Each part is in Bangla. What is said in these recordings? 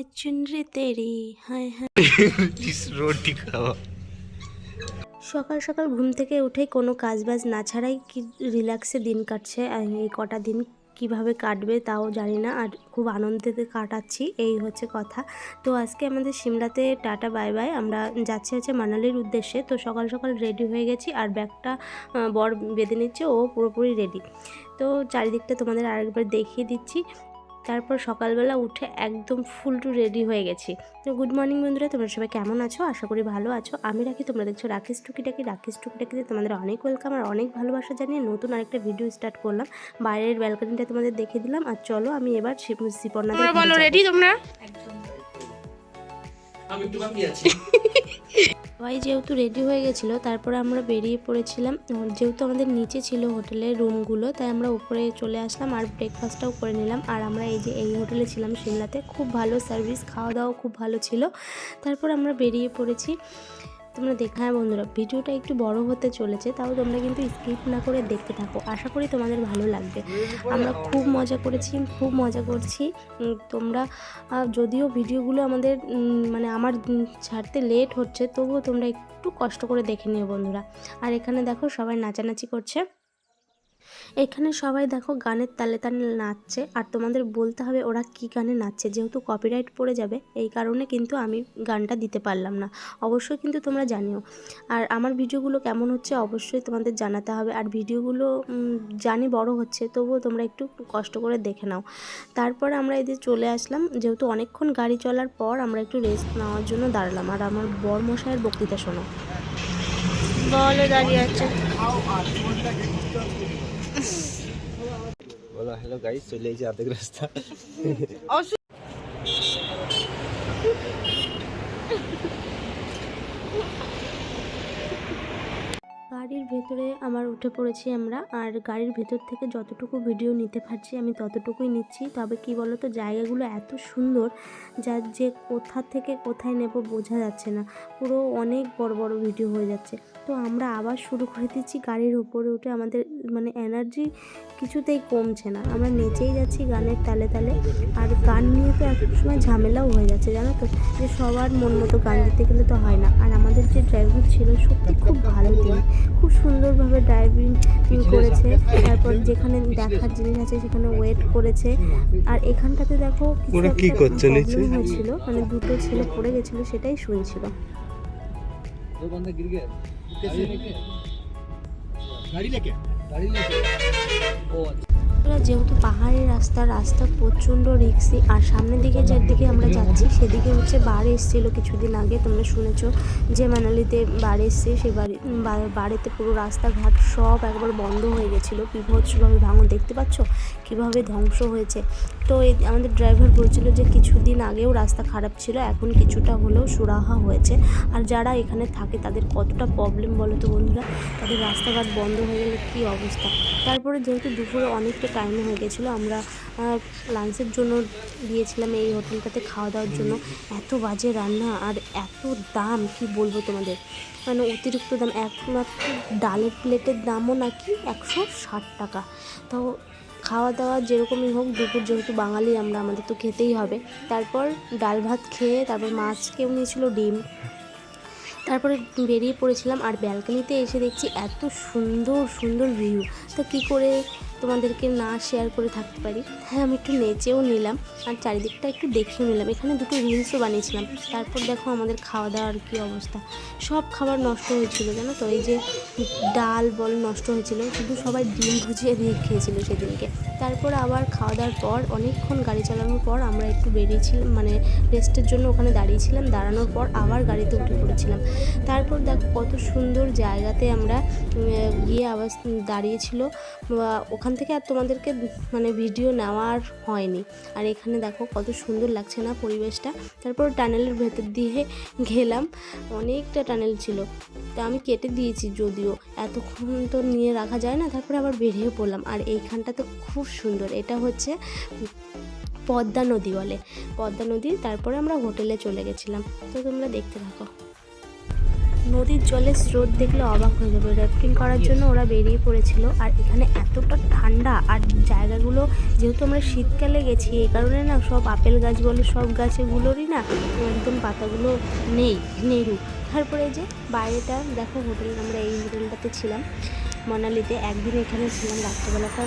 मैं चुनरी तेरी हाय हाय इस रोटी खाओ সকাল সকাল ঘুম থেকে উঠে কোনো কাজ বাজ না ছাড়াই কি রিল্যাক্সে দিন কাটছে আর এই কটা দিন কিভাবে কাটবে তাও জানি না আর খুব আনন্দেতে কাটাচ্ছি এই হচ্ছে কথা তো আজকে আমাদের সিমলাতে টাটা বাই বাই আমরা যাচ্ছি হচ্ছে মানালির উদ্দেশ্যে তো সকাল সকাল রেডি হয়ে গেছি আর ব্যাগটা আহ, বর বেঁধে নিচ্ছে ও পুরোপুরি রেডি তো চারিদিকটা তোমাদের আরেকবার দেখিয়ে দিচ্ছি তারপর সকালবেলা উঠে একদম ফুল টু রেডি হয়ে গেছি। তো গুড মর্নিং বন্ধুরা তোমরা সবাই কেমন আছো? আশা করি ভালো আছো। আমি রাখি তোমরা দেখছ রাকেশ টুকিটাকি। রাকেশ টুকিটাকিতে তোমাদের অনেক ওয়েলকাম আর অনেক ভালোবাসা জানিয়ে নতুন আরেকটা ভিডিও স্টার্ট করলাম। বাইরের ব্যালকনিটা তোমাদের দেখে দিলাম। আর চলো আমি এবার শিপর্ণা বলো রেডি তোমরা? আমি একটু বাকি আছি। সবাই যেহেতু রেডি হয়ে গেছিল, তারপরে আমরা বেরিয়ে পড়েছিলাম। যেহেতু আমাদের নিচে ছিল হোটেলের রুমগুলো তাই আমরা উপরে চলে আসলাম আর ব্রেকফাস্টটাও করে নিলাম। আর আমরা এই যে এই হোটেলে ছিলাম সিমলাতে, খুব ভালো সার্ভিস খাওয়া দাওয়াও খুব ভালো ছিল। তারপর আমরা বেরিয়ে পড়েছি। তোমরা দেখো হ্যাঁ বন্ধুরা, ভিডিওটা একটু বড় হতে চলেছে, তাও তোমরা কিন্তু স্কিপ না করে দেখতে থাকো। আশা করি তোমাদের ভালো লাগবে। আমরা খুব মজা করেছি, খুব মজা করছি। তোমরা যদিও ভিডিওগুলো আমাদের মানে আমার ছাড়তে লেট হচ্ছে, তবুও তোমরা একটু কষ্ট করে দেখে নিও বন্ধুরা। আর এখানে দেখো সবাই নাচানাচি করছে। এখানে সবাই দেখো গানের তালে তালে নাচছে, আর তোমাদের বলতে হবে ওরা কি গানে নাচছে, যেহেতু কপিরাইট পড়ে যাবে, এই কারণে কিন্তু আমি গানটা দিতে পারলাম না। অবশ্যই কিন্তু তোমরা জানিও। আর আমার ভিডিওগুলো কেমন হচ্ছে অবশ্যই তোমাদের জানাতে হবে, আর ভিডিওগুলো জানি বড় হচ্ছে, তবুও তোমরা একটু কষ্ট করে দেখে নাও। তারপর আমরা এদের চলে আসলাম, যেহেতু অনেকক্ষণ গাড়ি চলার পর আমরা একটু রেস্ট নেওয়ার জন্য দাঁড়ালাম, আর আমার বর মশাইয়ের বক্তৃতা শোনো। বলো দাঁড়িয়ে আছে। বলো হ্যালো গাইস চলে এসেছি অর্ধেক রাস্তা। ভেতরে আমার উঠে পড়েছি আমরা, আর গাড়ির ভেতর থেকে যতটুকু ভিডিও নিতে পারছি আমি ততটুকুই নিচ্ছি। তবে কি বলো তো জায়গাগুলো এত সুন্দর যার যে কোথা থেকে কোথায় নেব বোঝা যাচ্ছে না। পুরো অনেক বড় বড় ভিডিও হয়ে যাচ্ছে। তো আমরা আবার শুরু করে দিচ্ছি গাড়ির উপরে উঠে। আমাদের মানে এনার্জি কিছুতেই কমছে না। আমরা নেচেই যাচ্ছি গানের তালে তালে। আর গান নিয়ে তো এক সময় ঝামেলাও হয়ে যাচ্ছে, জানো তো? যে সবার মন মতো গান দিতে গেলে তো হয় না। আর আমাদের যে ড্রাইভার ছিল, সত্যি খুব ভালো তিনি। খুব সুন্দরভাবে ড্রাইভিং করেছে। তারপর যেখানে দেখার জিনিস আছে সেখানে ওয়েট করেছে। আর এখানটাতে দেখো ওরা কি করছে নিচে? হয়েছিল। মানে দুটো ছেলে পড়ে গেছিল সেটাই শুনছিল গাড়ি লেকে? গাড়ি ও যেহেতু রাস্তা রাস্তা, প্রচণ্ড রিক্সি। আর সামনের দিকে দিকে আমরা যাচ্ছি, সেদিকে হচ্ছে বার এসেছিল কিছুদিন আগে, তোমরা শুনেছো যে মানালিতে বার এসছে, সে বাড়ি বাড়িতে পুরো রাস্তাঘাট সব একবার বন্ধ হয়ে গেছিল। বিভৎসভাবে ভাঙন, দেখতে পাচ্ছ? কীভাবে ধ্বংস হয়েছে? তো এই আমাদের ড্রাইভার বলছিল যে কিছুদিন আগেও রাস্তা খারাপ ছিল, এখন কিছুটা হলেও সুরাহা হয়েছে। আর যারা এখানে থাকে, তাদের কতটা প্রবলেম বলো তো বন্ধুরা? তাদের রাস্তাঘাট বন্ধ হয়ে গেলে কী অবস্থা? তারপরে যেহেতু দুপুরে অনেকটা টাইম হয়ে গেছিল, আমরা লাঞ্চের জন্য দিয়েছিলাম এই হোটেলটাতে খাওয়া দাওয়ার জন্য। এত বাজে রান্না আর এত দাম, কি বলব তোমাদের? মানে অতিরিক্ত দাম, একমাত্র ডালের প্লেটের দামও নাকি একশো ষাট টাকা। তো খাওয়া দাওয়া যেরকমই হোক, দুপুর যেহেতু বাঙালি, আমরা আমাদের তো খেতেই হবে। তারপর ডাল ভাত খেয়ে তারপর মাছ কেউ নিয়েছিল, ডিম। তারপরে বেরিয়ে পড়েছিলাম আর ব্যালকনিতে এসে দেখছি এত সুন্দর সুন্দর ভিউ তা কী করে তোমাদেরকে না শেয়ার করে থাকতে পারি। হ্যাঁ আমি একটু নেচেও নিলাম আর চারিদিকটা একটু দেখেও নিলাম। এখানে দুটো রিলসও বানিয়েছিলাম। তারপর দেখো আমাদের খাওয়া দাওয়ার কী অবস্থা। সব খাবার নষ্ট হয়েছিল, জানো তো? এই যে ডাল, বল নষ্ট হয়েছিল। শুধু সবাই ডিম ভুজিয়ে দিয়ে খেয়েছিল সেদিনকে। তারপর আবার খাওয়া দাওয়ার পর, অনেকক্ষণ গাড়ি চালানোর পর আমরা একটু বেরিয়েছিলাম মানে রেস্টের জন্য ওখানে দাঁড়িয়েছিলাম। দাঁড়ানোর পর আবার গাড়িতে উঠে পড়েছিলাম। তারপর দেখো কত সুন্দর জায়গাতে আমরা গিয়ে আবার দাঁড়িয়েছিল। ওখান থেকে আর তোমাদেরকে মানে ভিডিও নেওয়ার হয়নি। আর এখানে দেখো কত সুন্দর লাগছে না পরিবেশটা। তারপর টানেলের ভেতর দিয়ে গেলাম। অনেকটা টানেল ছিল। তা আমি কেটে দিয়েছি যদিও। এতক্ষণ তো নিয়ে রাখা যায় না, তারপরে আবার বেরিয়ে পড়লাম। আর এইখানটা তো খুব সুন্দর। এটা হচ্ছে পদ্মা নদী বলে। পদ্মা নদী, তারপরে আমরা হোটেলে চলে গেছিলাম। তো তোমরা দেখতে থাকো। নদীর জলের স্রোত দেখলে অবাক হয়ে যাবে। র্যাফটিং করার জন্য ওরা বেরিয়ে পড়েছিল আর এখানে এতটা ঠান্ডা আর জায়গাগুলো যেহেতু আমরা শীতকালে গেছি এই কারণে না সব আপেল গাছ বলে সব গাছেগুলোরই না একদম পাতাগুলো নেই নেরু তারপরে যে বাইরেটা দেখো হোটেল আমরা এই হোটেলটাতে ছিলাম। মানালিতে একদিন এখানে ছিলাম রাত্রেবেলাটা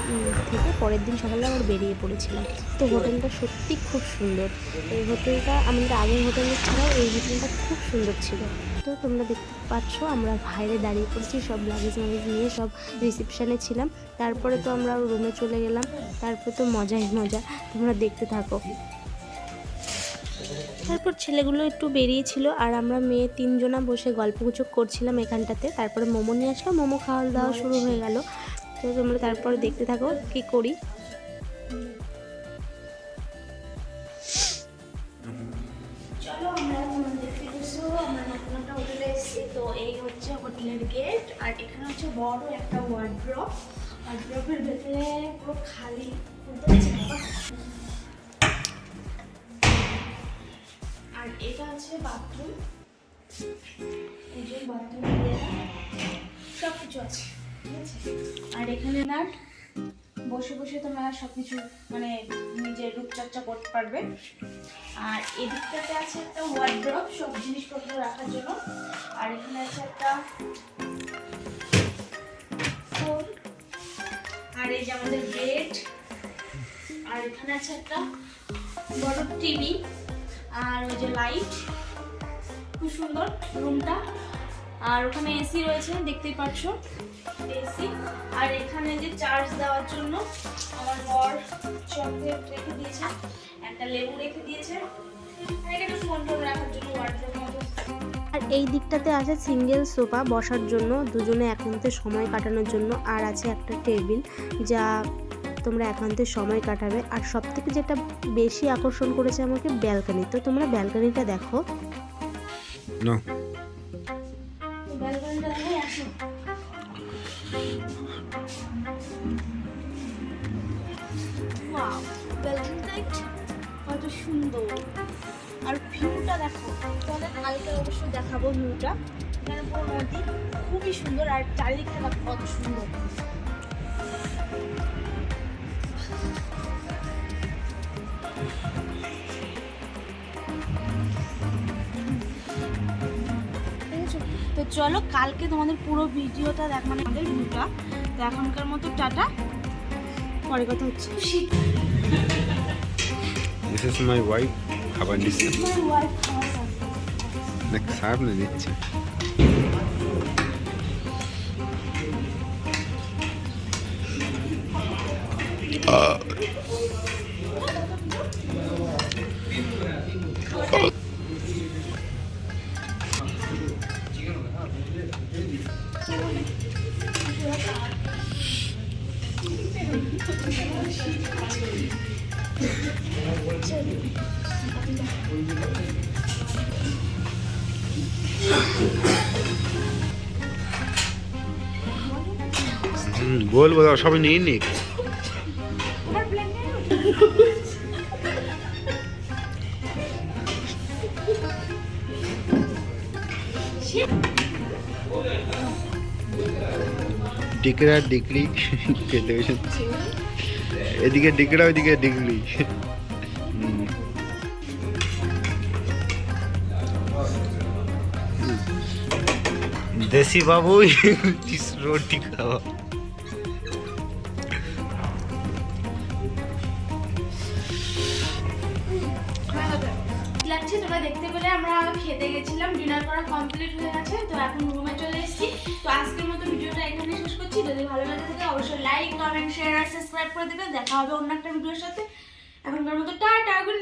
থেকে পরের দিন সকালে আবার বেরিয়ে পড়েছিলাম। তো হোটেলটা সত্যি খুব সুন্দর। এই হোটেলটা আমাদের আগের হোটেলের ছাড়াও এই হোটেলটা খুব সুন্দর ছিল। তো তোমরা দেখতে পাচ্ছ আমরা বাইরে দাঁড়িয়ে পড়েছি সব লাগেজ মাগেজ নিয়ে সব রিসেপশানে ছিলাম। তারপরে তো আমরা রুমে চলে গেলাম। তারপরে তো মজাই মজা তোমরা দেখতে থাকো। তারপর ছেলেগুলো একটু বেরিয়েছিল আর আমরা মেয়ে তিনজনা বসে গল্পগুজব করছিলাম এখানটাতে। তারপরে মোমো নিয়ে আসলো, মোমো খাওয়া দাওয়া শুরু হয়ে গেল। তো তোমরা তারপরে দেখতে থাকো কি করি। হোটেলের গেট আর এখানে হচ্ছে বড় একটা ওয়ার্ড্রপ ওয়ার্ড্রপের ভেতরে পুরো খালি। আর এটা আছে বাথরুম। এই যে বাথরুম সব কিছু আছে, ঠিক আছে? আর এখানে না বসে বসে তোমরা সব কিছু মানে নিজের রূপচর্চা করতে পারবে। আর এদিকটাতে আছে একটা ওয়ার্ড্রপ সব জিনিসপত্র রাখার জন্য। আর এখানে আছে একটা ফোন আর এই যে আমাদের বেড আর এখানে আছে একটা বড় টিভি আর ওই যে লাইট খুব সুন্দর রুমটা আর ওখানে এসি রয়েছে, দেখতেই পাচ্ছ এসি আর এখানে যে চার্জ দেওয়ার জন্য আমার বর চকলেট রেখে দিয়েছে, একটা লেবু রেখে দিয়েছে। আর এই দিকটাতে আছে সিঙ্গেল সোফা বসার জন্য, দুজনে একান্তে সময় কাটানোর জন্য, আর আছে একটা টেবিল যা তোমরা একান্তে সময় কাটাবে। আর সব থেকে যেটা বেশি আকর্ষণ করেছে আমাকে ব্যালকানি। তো তোমরা ব্যালকানিটা দেখো। কত সুন্দর। আর ভিউটা দেখো তাহলে কালকে অবশ্যই দেখাবো ভিউটা। এখানে পুরো নদী খুবই সুন্দর আর চারিদিকটা দেখো কত সুন্দর। তো চলো কালকে তোমাদের পুরো ভিডিওটা দেখ মানে আমাদের ভিউটা তো এখনকার মতো টাটা। পরে কথা হচ্ছে। This is my wife. খাবার নিচ্ছে My wife খাওয়া দাওয়া। দেখ সামনে দিচ্ছে। হুম, বলব সবাই নিয়ে নিক। ডিকরা ডিগ্রি এদিকে ডিকরা ওইদিকে ডিগ্রি। দেশি বাবু, রোটি খাওয়া। দেখতে পেলে, আমরা খেতে গেছিলাম ডিনার করা কমপ্লিট হয়ে গেছে, তো এখন রুমে চলে এসেছি। আজকের মতো ভিডিওটা এখানে শেষ করছি। যদি ভালো লাগে থাকে অবশ্যই লাইক কমেন্ট শেয়ার আর সাবস্ক্রাইব করে দেবে দেখা হবে অন্য একটা ভিডিওর সাথে। এখনকার মতো টাটা গুড